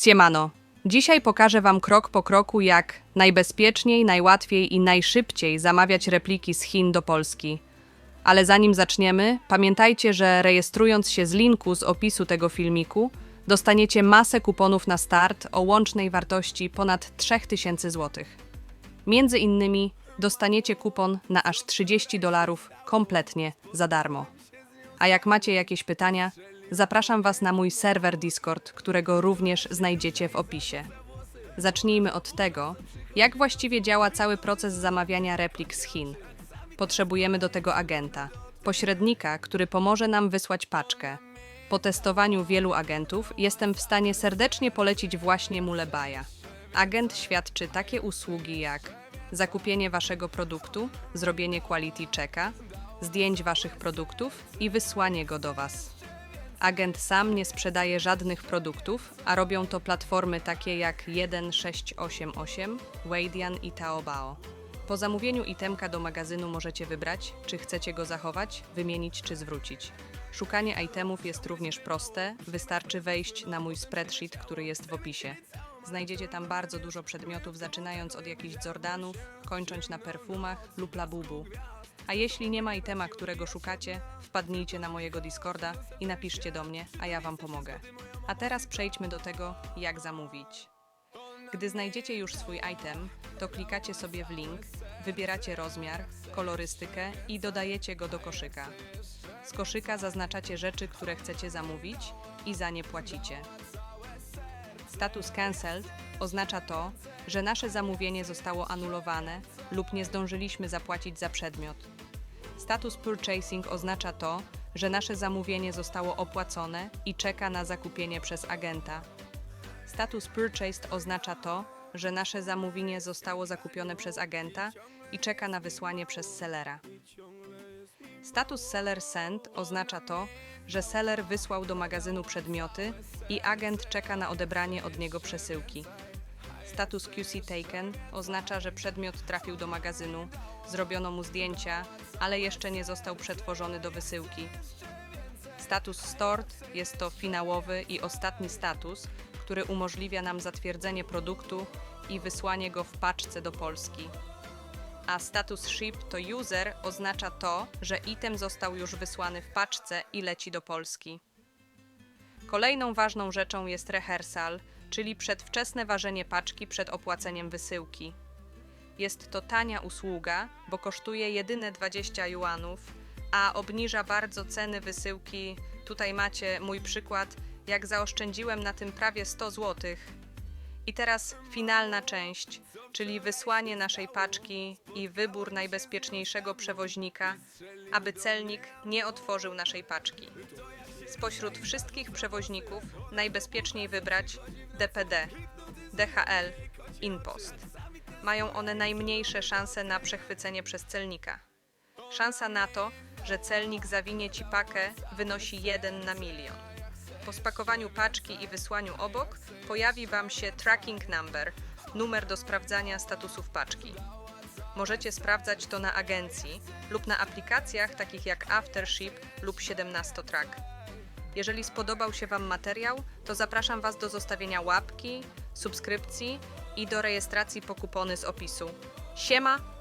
Siemano. Dzisiaj pokażę Wam krok po kroku, jak najbezpieczniej, najłatwiej i najszybciej zamawiać repliki z Chin do Polski. Ale zanim zaczniemy, pamiętajcie, że rejestrując się z linku z opisu tego filmiku, dostaniecie masę kuponów na start o łącznej wartości ponad 3000 zł. Między innymi dostaniecie kupon na aż 30 dolarów kompletnie za darmo. A jak macie jakieś pytania, zapraszam Was na mój serwer Discord, którego również znajdziecie w opisie. Zacznijmy od tego, jak właściwie działa cały proces zamawiania replik z Chin. Potrzebujemy do tego agenta, pośrednika, który pomoże nam wysłać paczkę. Po testowaniu wielu agentów jestem w stanie serdecznie polecić właśnie Mulebaja. Agent świadczy takie usługi jak zakupienie waszego produktu, zrobienie quality checka, zdjęć waszych produktów i wysłanie go do was. Agent sam nie sprzedaje żadnych produktów, a robią to platformy takie jak 1688, Weidian i Taobao. Po zamówieniu itemka do magazynu możecie wybrać, czy chcecie go zachować, wymienić czy zwrócić. Szukanie itemów jest również proste, wystarczy wejść na mój spreadsheet, który jest w opisie. Znajdziecie tam bardzo dużo przedmiotów, zaczynając od jakichś Jordanów, kończąc na perfumach lub labubu. A jeśli nie ma itema, którego szukacie, wpadnijcie na mojego Discorda i napiszcie do mnie, a ja Wam pomogę. A teraz przejdźmy do tego, jak zamówić. Gdy znajdziecie już swój item, to klikacie sobie w link, wybieracie rozmiar, kolorystykę i dodajecie go do koszyka. Z koszyka zaznaczacie rzeczy, które chcecie zamówić i za nie płacicie. Status cancelled oznacza to, że nasze zamówienie zostało anulowane lub nie zdążyliśmy zapłacić za przedmiot. Status purchasing oznacza to, że nasze zamówienie zostało opłacone i czeka na zakupienie przez agenta. Status purchased oznacza to, że nasze zamówienie zostało zakupione przez agenta i czeka na wysłanie przez sellera. Status seller sent oznacza to, że seller wysłał do magazynu przedmioty i agent czeka na odebranie od niego przesyłki. Status QC taken oznacza, że przedmiot trafił do magazynu, zrobiono mu zdjęcia, ale jeszcze nie został przetworzony do wysyłki. Status stored jest to finałowy i ostatni status, który umożliwia nam zatwierdzenie produktu i wysłanie go w paczce do Polski. A status ship to user oznacza to, że item został już wysłany w paczce i leci do Polski. Kolejną ważną rzeczą jest rehearsal, czyli przedwczesne ważenie paczki przed opłaceniem wysyłki. Jest to tania usługa, bo kosztuje jedyne 20 juanów, a obniża bardzo ceny wysyłki. Tutaj macie mój przykład, jak zaoszczędziłem na tym prawie 100 zł. I teraz finalna część, czyli wysłanie naszej paczki i wybór najbezpieczniejszego przewoźnika, aby celnik nie otworzył naszej paczki. Spośród wszystkich przewoźników najbezpieczniej wybrać DPD, DHL, InPost. Mają one najmniejsze szanse na przechwycenie przez celnika. Szansa na to, że celnik zawinie ci pakę, wynosi 1 na milion. Po spakowaniu paczki i wysłaniu obok pojawi Wam się tracking number, numer do sprawdzania statusów paczki. Możecie sprawdzać to na agencji lub na aplikacjach takich jak Aftership lub 17track. Jeżeli spodobał się Wam materiał, to zapraszam Was do zostawienia łapki, subskrypcji i do rejestracji po kupony z opisu. Siema!